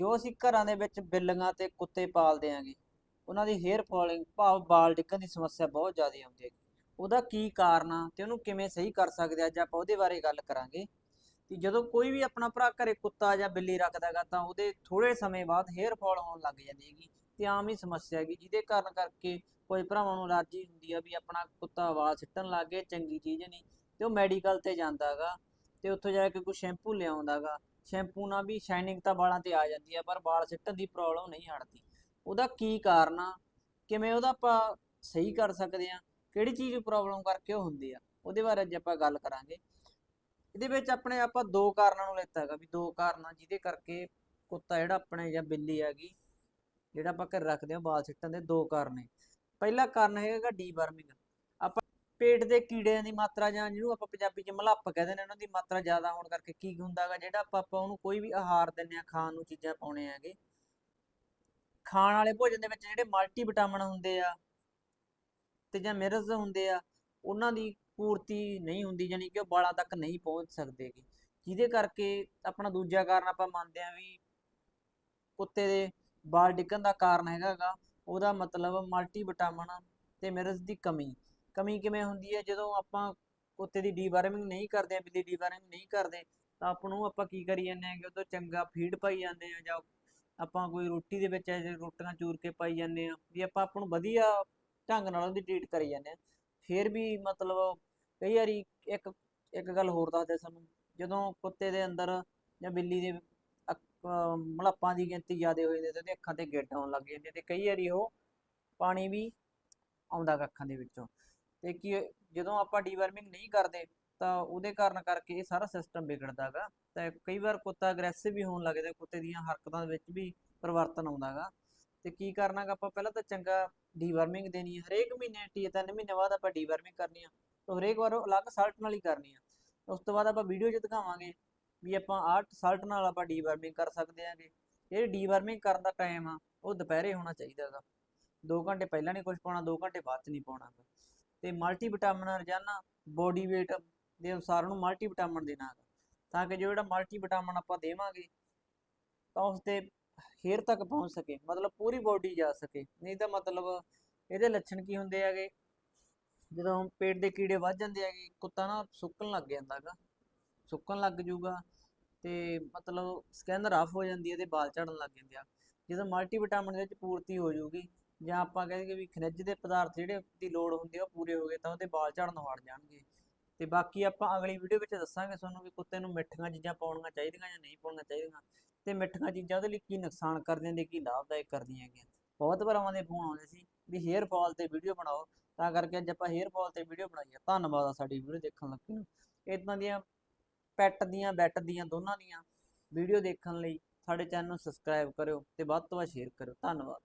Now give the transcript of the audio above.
ਜੋ ਅਸੀਂ ਘਰਾਂ ਦੇ ਵਿੱਚ ਬਿੱਲੀਆਂ ਤੇ ਕੁੱਤੇ ਪਾਲਦੇ ਆਂਗੇ, ਉਹਨਾਂ ਦੀ ਹੇਅਰ ਫਾਲਿੰਗ ਭਾਵ ਵਾਲ ਡਿੱਗਣ ਦੀ ਸਮੱਸਿਆ ਬਹੁਤ ਜ਼ਿਆਦਾ ਆਉਂਦੀ ਹੈ ਉਹਦਾ ਕੀ ਕਾਰਨ ਆ ਤੇ ਉਹਨੂੰ ਕਿਵੇਂ ਸਹੀ ਕਰ ਸਕਦੇ ਆ ਅੱਜ ਆਪਾਂ ਉਹਦੇ ਬਾਰੇ ਗੱਲ ਕਰਾਂਗੇ। ਕਿ ਜਦੋਂ ਕੋਈ ਵੀ ਆਪਣਾ ਭਰਾ ਘਰੇ ਕੁੱਤਾ ਜਾਂ ਬਿੱਲੀ ਰੱਖਦਾਗਾ ਤਾਂ ਉਹਦੇ ਥੋੜੇ ਸਮੇਂ ਬਾਅਦ ਹੇਅਰ ਫਾਲ ਹੋਣ ਲੱਗ ਜਾਂਦੀ ਹੈਗੀ ਤੇ ਆਮ ਹੀ ਸਮੱਸਿਆ ਹੈਗੀ, ਜਿਹਦੇ ਕਾਰਨ ਕਰਕੇ ਕੋਈ ਭਰਾਵਾਂ ਨੂੰ ਅਲਰਜੀ ਹੁੰਦੀ ਆ ਵੀ ਆਪਣਾ ਕੁੱਤਾ ਵਾਲ ਸਿੱਟਣ ਲੱਗ ਗਿਆ ਚੰਗੀ ਚੀਜ਼ ਨਹੀਂ। ਤੇ ਉਹ ਮੈਡੀਕਲ ਤੇ ਜਾਂਦਾਗਾ ਤੇ ਉੱਥੋਂ ਜਾ ਕੇ ਕੋਈ ਸ਼ੈਂਪੂ ਲਿਆਉਂਦਾਗਾ ਸ਼ੈਂਪੂ ਨਾਲ ਵੀ ਸ਼ਾਈਨਿੰਗ ਤਾਂ ਵਾਲਾਂ ਤੇ ਆ ਜਾਂਦੀ ਆ, ਪਰ ਵਾਲ ਸਿੱਟਣ ਦੀ ਪ੍ਰੋਬਲਮ ਨਹੀਂ ਹਟਦੀ। ਉਹਦਾ ਕੀ ਕਾਰਨ ਆ? ਕਿਵੇਂ ਉਹਦਾ ਆਪਾਂ ਸਹੀ ਕਰ ਸਕਦੇ ਆ? ਕਿਹੜੀ ਚੀਜ਼ ਪ੍ਰੋਬਲਮ ਕਰਕੇ ਉਹ ਹੁੰਦੀ ਆ? ਉਹਦੇ ਬਾਰੇ ਅੱਜ ਆਪਾਂ ਗੱਲ ਕਰਾਂਗੇ। ਇਹਦੇ ਵਿੱਚ ਆਪਣੇ ਆਪਾਂ ਦੋ ਕਾਰਨਾਂ ਨੂੰ ਲੈਤਾ ਹੈਗਾ ਵੀ ਦੋ ਕਾਰਨ ਆ ਜਿਹਦੇ ਕਰਕੇ ਕੁੱਤਾ ਜਿਹੜਾ ਆਪਣੇ ਜਾਂ ਬਿੱਲੀ ਹੈਗੀ, ਜਿਹੜਾ ਆਪਾਂ ਘਰ ਰੱਖਦੇ ਆ, ਵਾਲ ਸਿੱਟਣ ਦੇ ਦੋ ਕਾਰਨ ਨੇ। ਪਹਿਲਾ ਕਾਰਨ ਹੈਗਾ ਡੀ ਵਰਮਿੰਗ ਪੇਟ ਦੇ ਕੀੜਿਆਂ ਦੀ ਮਾਤਰਾ ਜਾਂ ਜਿਹਨੂੰ ਆਪਾਂ ਪੰਜਾਬੀ ਚ ਮਲੱਪ ਕਹਿੰਦੇ ਨੇ ਉਹਨਾਂ ਦੀ ਮਾਤਰਾ ਜ਼ਿਆਦਾ ਹੋਣ ਕਰਕੇ ਕੀ ਹੁੰਦਾਗਾ ਜਿਹੜਾ ਆਪਾਂ ਆਪਾਂ ਉਹਨੂੰ ਕੋਈ ਵੀ ਆਹਾਰ ਦਿੰਨੇ ਆ ਖਾਣ ਨੂੰ ਚੀਜ਼ਾਂ ਪਾਉਣੇ ਆਗੇ ਖਾਣ ਵਾਲੇ ਭੋਜਨ ਦੇ ਵਿੱਚ ਜਿਹੜੇ ਮਲਟੀ ਵਿਟਾਮਿਨ ਹੁੰਦੇ ਆ ਤੇ ਜਾਂ ਮਿਨਰਲਸ ਹੁੰਦੇ ਆ, ਉਹਨਾਂ ਦੀ ਪੂਰਤੀ ਨਹੀਂ ਹੁੰਦੀ ਜਾਨੀ ਕਿ ਉਹ ਬਾਲਾਂ ਤੱਕ ਨਹੀਂ ਪਹੁੰਚ ਸਕਦੇ ਜਿਹਦੇ ਕਰਕੇ ਆਪਣਾ ਦੂਜਾ ਕਾਰਨ ਆਪਾਂ ਮੰਨਦੇ ਆ ਵੀ ਕੁੱਤੇ ਦੇ ਬਾਲ ਡਿੱਗਣ ਦਾ ਕਾਰਨ ਹੈਗਾਗਾ ਉਹਦਾ ਮਤਲਬ ਮਲਟੀ ਵਿਟਾਮਿਨ ਤੇ ਮਿਨਰਲਸ ਦੀ ਕਮੀ। ਕਮੀ ਕਿਵੇਂ ਹੁੰਦੀ ਹੈ? ਜਦੋਂ ਆਪਾਂ ਕੁੱਤੇ ਦੀ ਡੀਵਾਰਮਿੰਗ ਨਹੀਂ ਕਰਦੇ ਆ ਬਿੱਲੀ ਡੀਵਾਰਮਿੰਗ ਨਹੀਂ ਕਰਦੇ, ਤਾਂ ਆਪਾਂ ਨੂੰ ਆਪਾਂ ਕੀ ਕਰੀ ਜਾਂਦੇ ਆ ਕਿ ਉਦੋਂ ਚੰਗਾ ਫੀਡ ਪਾਈ ਜਾਂਦੇ ਆ ਜਾਂ ਆਪਾਂ ਕੋਈ ਰੋਟੀ ਦੇ ਵਿੱਚ ਇਹ ਰੋਟੀਆਂ ਚੂਰ ਕੇ ਪਾਈ ਜਾਂਦੇ ਆ ਵੀ ਆਪਾਂ ਆਪ ਨੂੰ ਵਧੀਆ ਢੰਗ ਨਾਲ ਉਹਦੀ ਟ੍ਰੀਟ ਕਰੀ ਜਾਂਦੇ ਆ ਫਿਰ ਵੀ ਮਤਲਬ ਕਈ ਵਾਰੀ ਇੱਕ ਇੱਕ ਗੱਲ ਹੋਰ ਦੱਸਦੇ ਸਾਨੂੰ ਜਦੋਂ ਕੁੱਤੇ ਦੇ ਅੰਦਰ ਜਾਂ ਬਿੱਲੀ ਦੇ ਅੱਖ- ਮਲੱਪਾਂ ਦੀ ਗਿਣਤੀ ਜ਼ਿਆਦਾ ਹੋ ਜਾਂਦੀ ਤੇ ਉਹਦੇ ਅੱਖਾਂ ਤੇ ਗਿੱਟ ਆਉਣ ਲੱਗ ਜਾਂਦੀ ਤੇ ਕਈ ਵਾਰੀ ਉਹ ਪਾਣੀ ਵੀ ਆਉਂਦਾ ਅੱਖਾਂ ਦੇ ਵਿੱਚੋਂ। ਤੇ ਕੀ ਜਦੋਂ ਆਪਾਂ ਡੀਵਰਮਿੰਗ ਨਹੀਂ ਕਰਦੇ, ਤਾਂ ਉਹਦੇ ਕਾਰਨ ਕਰਕੇ ਇਹ ਸਾਰਾ ਸਿਸਟਮ ਵਿਗੜਦਾ ਗਾ। ਤੇ ਕਈ ਵਾਰ ਕੁੱਤਾ ਅਗਰੈਸਿਵ ਵੀ ਹੋਣ ਲੱਗਦਾ, ਕੁੱਤੇ ਦੀਆਂ ਹਰਕਤਾਂ ਵਿੱਚ ਵੀ ਪਰਿਵਰਤਨ ਆਉਂਦਾ ਗਾ। ਤੇ ਕੀ ਕਰਨਾ ਗਾ, ਆਪਾਂ ਪਹਿਲਾਂ ਤਾਂ ਚੰਗਾ ਡੀਵਰਮਿੰਗ ਦੇਣੀ ਹੈ ਹਰੇਕ ਮਹੀਨੇ, ਟੀ, ਤਿੰਨ ਮਹੀਨੇ ਬਾਅਦ ਆਪਾਂ ਡੀਵਰਮਿੰਗ ਕਰਨੀ ਆ। ਤਾਂ ਹਰੇਕ ਵਾਰ ਅਲੱਗ ਸਾਲਟ ਨਾਲ ਹੀ ਕਰਨੀ ਆ। ਉਸ ਤੋਂ ਬਾਅਦ ਆਪਾਂ ਵੀਡੀਓ 'ਚ ਦਿਖਾਵਾਂਗੇ ਵੀ ਆਪਾਂ ਆਹ ਸਾਲਟ ਨਾਲ ਆਪਾਂ ਡੀਵਰਮਿੰਗ ਕਰ ਸਕਦੇ ਆਂਗੇ। ਇਹ ਡੀਵਰਮਿੰਗ ਕਰਨ ਦਾ ਟਾਈਮ ਆ, ਉਹ ਦੁਪਹਿਰੇ ਹੋਣਾ ਚਾਹੀਦਾ ਗਾ। 2 ਘੰਟੇ ਪਹਿਲਾਂ ਨਹੀਂ ਕੁਝ ਪਾਉਣਾ 2 ਘੰਟੇ ਬਾਅਦ 'ਚ ਨਹੀਂ ਪਾਉਣਾ ਗਾ। ਤੇ ਮਲਟੀ ਵਿਟਾਮਿਨ ਰੋਜ਼ਾਨਾ ਬੋਡੀ weight ਦੇ ਅਨੁਸਾਰ ਉਹਨੂੰ ਮਲਟੀ ਵਿਟਾਮਿਨ ਦੇਣਾ ਗਾ ਤਾਂ ਕਿ ਜੋ ਜਿਹੜਾ ਮਲਟੀਵਿਟਾਮਿਨ ਆਪਾਂ ਦੇਵਾਂਗੇ, ਤਾਂ ਉਸ ਦੇ ਹੇਅਰ ਤੱਕ ਪਹੁੰਚ ਸਕੇ, ਮਤਲਬ ਪੂਰੀ ਬੋਡੀ ਜਾ ਸਕੇ। ਨਹੀਂ ਤਾਂ ਮਤਲਬ ਇਹਦੇ ਲੱਛਣ ਕੀ ਹੁੰਦੇ ਹੈਗੇ? ਜਦੋਂ ਪੇਟ ਦੇ ਕੀੜੇ ਵੱਧ ਜਾਂਦੇ ਹੈਗੇ, ਕੁੱਤਾ ਨਾ ਸੁੱਕਣ ਲੱਗ ਜਾਂਦਾ ਹੈਗਾ। ਸੁੱਕਣ ਲੱਗ ਜੂਗਾ ਤੇ ਮਤਲਬ ਸਕਿਨ ਰਫ ਹੋ ਜਾਂਦੀ ਹੈ ਤੇ ਵਾਲ ਝੜਨ ਲੱਗ ਜਾਂਦੇ ਆ। ਜਦੋਂ ਮਲਟੀਵਿਟਾਮਿਨ ਦੇ ਵਿੱਚ ਪੂਰਤੀ ਹੋ ਜਾਊਗੀ ਜਾਂ ਆਪਾਂ ਕਹਿੰਦੇ ਵੀ ਖਣਿਜ ਦੇ ਪਦਾਰਥ ਜਿਹੜੇ ਦੀ ਲੋੜ ਹੁੰਦੀ ਆ ਉਹ ਪੂਰੇ ਹੋ ਗਏ ਤਾਂ ਉਹਦੇ ਵਾਲ ਝੜਨ ਹਟ ਜਾਣਗੇ। ਤੇ ਬਾਕੀ ਆਪਾਂ ਅਗਲੀ ਵੀਡੀਓ ਵਿੱਚ ਦੱਸਾਂਗੇ ਤੁਹਾਨੂੰ ਵੀ ਕੁੱਤੇ ਨੂੰ ਮਿੱਠੀਆਂ ਚੀਜ਼ਾਂ ਪਾਉਣੀਆਂ ਚਾਹੀਦੀਆਂ ਜਾਂ ਨਹੀਂ ਪਾਉਣੀਆਂ ਚਾਹੀਦੀਆਂ ਤੇ ਮਿੱਠੀਆਂ ਚੀਜ਼ਾਂ ਉਹਦੇ ਲਈ ਕੀ ਨੁਕਸਾਨ ਕਰਦੀਆਂ ਤੇ ਕੀ ਲਾਭਦਾਇਕ ਕਰਦੀਆਂ ਹੈਗੀਆਂ। ਬਹੁਤ ਭਰਾਵਾਂ ਦੇ ਫੋਨ ਆਉਂਦੇ ਸੀ ਵੀ ਹੇਅਰ ਫਾਲ ਤੇ ਵੀਡੀਓ ਬਣਾਓ, ਤਾਂ ਕਰਕੇ ਅੱਜ ਆਪਾਂ ਹੇਅਰ ਫਾਲ ਤੇ ਵੀਡੀਓ ਬਣਾਈ ਆ। ਧੰਨਵਾਦ ਆ ਸਾਡੀ ਵੀਡੀਓ ਦੇਖਣ ਲੱਗੇ ਨੂੰ। ਇਦਾਂ ਦੀਆਂ ਪੈਟ ਦੀਆਂ ਬੈਟ ਦੀਆਂ ਦੋਨਾਂ ਦੀਆਂ ਵੀਡੀਓ ਦੇਖਣ ਲਈ ਸਾਡੇ ਚੈਨਲ ਨੂੰ ਸਬਸਕ੍ਰਾਈਬ ਕਰਿਓ ਤੇ ਵੱਧ ਤੋਂ ਵੱਧ ਸ਼ੇਅਰ ਕਰਿਓ। ਧੰਨਵਾਦ।